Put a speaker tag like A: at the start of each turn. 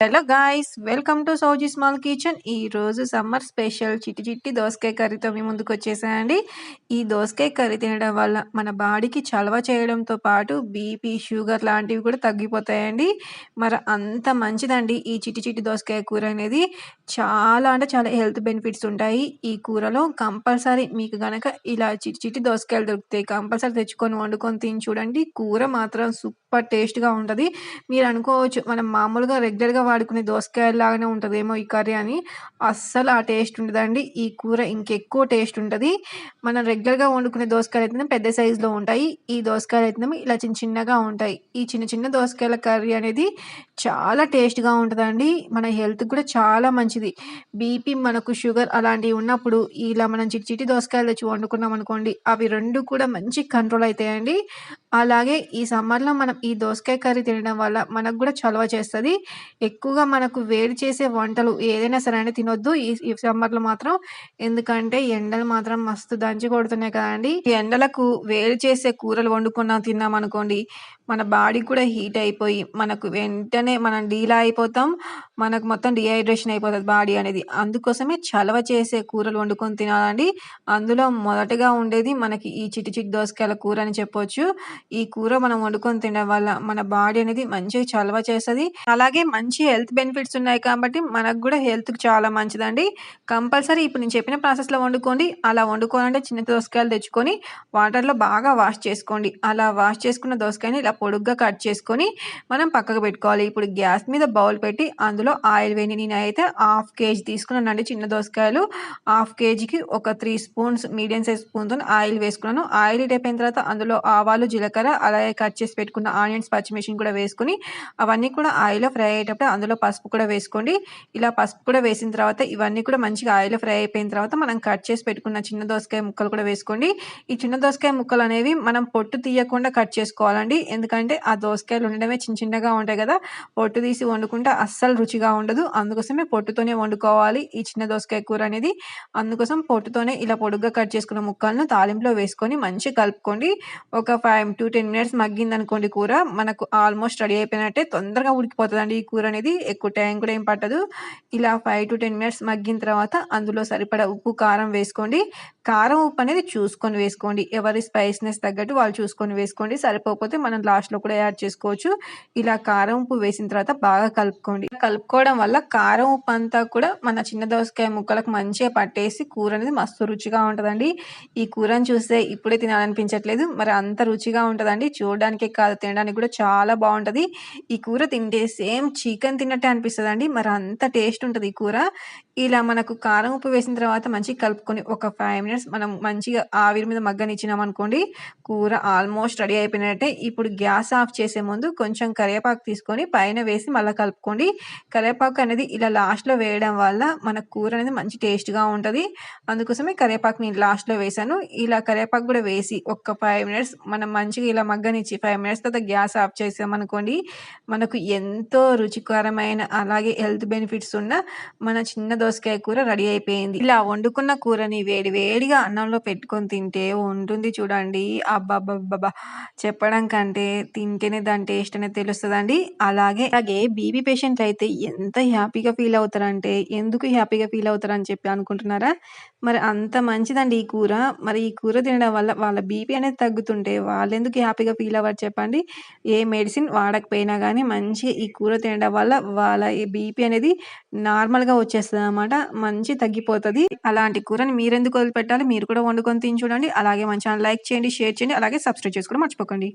A: Hello guys welcome to Sowji small kitchen ఈ రోజు summer special చిట్టి చిట్టి దోసకాయ కర్రీతో మీ ముందుకు వచ్చేసాయండి ఈ దోసకాయ కర్రీ తినడం వల్ల మన బాడీకి చలవ చేయడంతో పాటు బీపీ షుగర్ లాంటివి కూడా తగ్గిపోతాయండి. మరి అంత మంచిదండి ఈ చిట్టి చిట్టి దోసకాయ కూర అనేది. చాలా అంటే చాలా హెల్త్ బెనిఫిట్స్ ఉంటాయి. ఈ కూరలో కంపల్సరీ మీకు గనక ఇలా చిట్టి చిట్టి దోసకాయలు దొరుకుతాయి కంపల్సరీ తెచ్చుకొని వండుకొని తిని చూడండి. కూర మాత్రం సూపర్ టేస్ట్గా ఉంటుంది. మీరు అనుకోవచ్చు మనం మామూలుగా రెగ్యులర్గా వాడుకునే దోసకాయలాగానే ఉంటుందేమో ఈ కర్రీ అని. అస్సలు ఆ టేస్ట్ ఉండదండి. ఈ కూర ఇంకెక్కువ టేస్ట్ ఉంటుంది. మనం రెగ్యులర్గా వండుకునే దోసకాయలు అయితే పెద్ద సైజులో ఉంటాయి. ఈ దోసకాయలు అయితే ఇలా చిన్న చిన్నగా ఉంటాయి. ఈ చిన్న చిన్న దోసకాయల కర్రీ అనేది చాలా టేస్ట్గా ఉంటుందండి. మన హెల్త్ కూడా చాలా మంచిది. బీపీ మనకు షుగర్ అలాంటివి ఉన్నప్పుడు ఇలా మనం చిట్టి చిట్టి దోసకాయలు తెచ్చి వండుకున్నాం అనుకోండి అవి రెండు కూడా మంచి కంట్రోల్ అవుతాయండి అలాగే ఈ సమ్మర్లో మనం ఈ దోసకాయ కర్రీ తినడం వల్ల మనకు కూడా చలవ చేస్తుంది. ఎక్కువగా మనకు వేడి చేసే వంటలు ఏదైనా సరే అని తినొద్దు. ఈ ఈ సమ్మర్లో మాత్రం. ఎందుకంటే ఎండలు మాత్రం మస్తు దంచి కొడుతున్నాయి కదండి. ఎండలకు వేడి చేసే కూరలు వండుకున్నాం తిన్నాం అనుకోండి. మన బాడీ కూడా హీట్ అయిపోయి మనకు వెంటనే మనం డీలా అయిపోతాం. మనకు మొత్తం డిహైడ్రేషన్ అయిపోతుంది బాడీ అనేది. అందుకోసమే చలవ చేసే కూరలు వండుకొని తినాలండి. అందులో మొదటగా ఉండేది మనకి ఈ చిటి చిటి దోసకాయల కూర అని చెప్పొచ్చు. ఈ కూర మనం వండుకొని తినడం వల్ల మన బాడీ అనేది మంచిగా చలవ చేస్తుంది. అలాగే మంచి హెల్త్ బెనిఫిట్స్ ఉన్నాయి కాబట్టి మనకు కూడా హెల్త్కి చాలా మంచిదండి. కంపల్సరీ ఇప్పుడు నేను చెప్పిన ప్రాసెస్లో వండుకోండి. అలా వండుకోవాలంటే చిన్న దోసకాయలు తెచ్చుకొని వాటర్లో బాగా వాష్ చేసుకోండి. అలా వాష్ చేసుకున్న దోసకాయని ఇలా పొడుగ్గా కట్ చేసుకొని మనం పక్కకు పెట్టుకోవాలి. ఇప్పుడు గ్యాస్ మీద బౌల్ పెట్టి అందులో ఆయిల్ వేని నేను అయితే హాఫ్ కేజీ తీసుకున్నానండి చిన్న దోసకాయలు హాఫ్ కేజీకి ఒక త్రీ స్పూన్స్ మీడియం సైజ్ స్పూన్తో ఆయిల్ వేసుకున్నాను. ఆయిల్ అయిపోయిన తర్వాత అందులో ఆవాలు జీలకర్ర అలాగే కట్ చేసి పెట్టుకున్న ఆనియన్స్ పచ్చిమిర్చిని కూడా వేసుకుని అవన్నీ కూడా ఆయిల్లో ఫ్రై అయ్యేటప్పుడు అందులో పసుపు కూడా వేసుకోండి. ఇలా పసుపు కూడా వేసిన తర్వాత ఇవన్నీ కూడా మంచిగా ఆయిల్లో ఫ్రై అయిపోయిన తర్వాత మనం కట్ చేసి పెట్టుకున్న చిన్న దోసకాయ ముక్కలు కూడా వేసుకోండి. ఈ చిన్న దోసకాయ ముక్కలు అనేవి మనం పొట్టు తీయకుండా కట్ చేసుకోవాలండి. ఎందుకంటే ఎందుకంటే ఆ దోసకాయలు ఉండడమే చిన్న చిన్నగా ఉంటాయి కదా పొట్టు తీసి వండుకుంటే అస్సలు రుచిగా ఉండదు. అందుకోసమే పొట్టుతోనే వండుకోవాలి ఈ చిన్న దోసకాయ కూర అనేది. అందుకోసం పొట్టుతోనే ఇలా పొడుగ్గా కట్ చేసుకున్న ముక్కలను తాలింపులో వేసుకొని మంచిగా కలుపుకోండి. ఒక ఫైవ్ టు టెన్ మినిట్స్ మగ్గింది అనుకోండి కూర మనకు ఆల్మోస్ట్ రెడీ అయిపోయినట్టే తొందరగా ఉడికిపోతుందండి ఈ కూర అనేది. ఎక్కువ టైం కూడా ఏం పట్టదు. ఇలా ఫైవ్ టు టెన్ మినిట్స్ మగ్గిన తర్వాత అందులో సరిపడా ఉప్పు కారం వేసుకోండి. కారం ఉప్పు అనేది చూసుకొని వేసుకోండి. ఎవరి స్పైస్నెస్ తగ్గట్టు వాళ్ళు చూసుకొని వేసుకోండి. సరిపోకపోతే మనం లాస్ట్లో కూడా యాడ్ చేసుకోవచ్చు. ఇలా కారం ఉప్పు వేసిన తర్వాత బాగా కలుపుకోండి. కలుపుకోవడం వల్ల కారం ఉప్పు అంతా కూడా మన చిన్న దోసకాయ ముక్కలకు మంచిగా పట్టేసి కూర అనేది మస్తు రుచిగా ఉంటుందండి. ఈ కూరని చూస్తే ఇప్పుడే తినాలనిపించట్లేదు. మరి అంత రుచిగా ఉంటుందండి. చూడడానికే కాదు తినడానికి కూడా చాలా బాగుంటుంది. ఈ కూర తింటే సేమ్ చికెన్ తిన్నట్టే అనిపిస్తుంది అండి మరి అంత టేస్ట్ ఉంటుంది ఈ కూర. ఇలా మనకు కారం ఉప్పు వేసిన తర్వాత మంచిగా కలుపుకొని ఒక ఫైవ్ మినిట్స్ మనం మంచిగా ఆవిరి మీద మగ్గనిచ్చినాం అనుకోండి కూర ఆల్మోస్ట్ రెడీ అయిపోయినట్టే. ఇప్పుడు గ్యాస్ ఆఫ్ చేసే ముందు కొంచెం కరివేపాకు తీసుకొని పైన వేసి మళ్ళీ కలుపుకోండి. కరివేపాకు అనేది ఇలా లాస్ట్లో వేయడం వల్ల మన కూర అనేది మంచి టేస్ట్గా ఉంటుంది. అందుకోసమే కరివేపాకు నేను లాస్ట్లో వేసాను ఇలా కరివేపాకు కూడా వేసి ఒక ఫైవ్ మినిట్స్ మనం మంచిగా ఇలా మగ్గనిచ్చి ఫైవ్ మినిట్స్ తర్వాత గ్యాస్ ఆఫ్ చేసామనుకోండి మనకు ఎంతో రుచికరమైన అలాగే హెల్త్ బెనిఫిట్స్ ఉన్న మన చిన్న దోసకాయ కూర రెడీ అయిపోయింది. ఇలా వండుకున్న కూరని వేడి వేడి వేడిగా అన్నంలో పెట్టుకొని తింటే ఉంటుంది చూడండి. అబ్బాబ్బాబ్బా చెప్పడం కంటే తింటేనే దాని టేస్ట్ అనేది తెలుస్తుందండి. అలాగే అలాగే బీబీ పేషెంట్లు అయితే ఎంత హ్యాపీగా ఫీల్ అవుతారంటే ఎందుకు హ్యాపీగా ఫీల్ అవుతారని చెప్పి అనుకుంటున్నారా? మరి అంత మంచిదండి ఈ కూర. మరి ఈ కూర తినడం వల్ల వాళ్ళ బీపీ అనేది తగ్గుతుంటే వాళ్ళు ఎందుకు హ్యాపీగా ఫీల్ అవ్వరు చెప్పండి. ఏ మెడిసిన్ వాడకపోయినా కానీ మంచిగా ఈ కూర తినడం వల్ల వాళ్ళ ఈ బీపీ అనేది నార్మల్గా వచ్చేస్తుంది అనమాట మంచి తగ్గిపోతుంది. అలాంటి కూరని మీరెందుకు పెట్టాలి. మీరు కూడా వండుకొని తిని చూడండి. అలాగే మంచిగా లైక్ చేయండి షేర్ చేయండి. అలాగే సబ్స్క్రైబ్ చేసుకోవడం మర్చిపోకండి.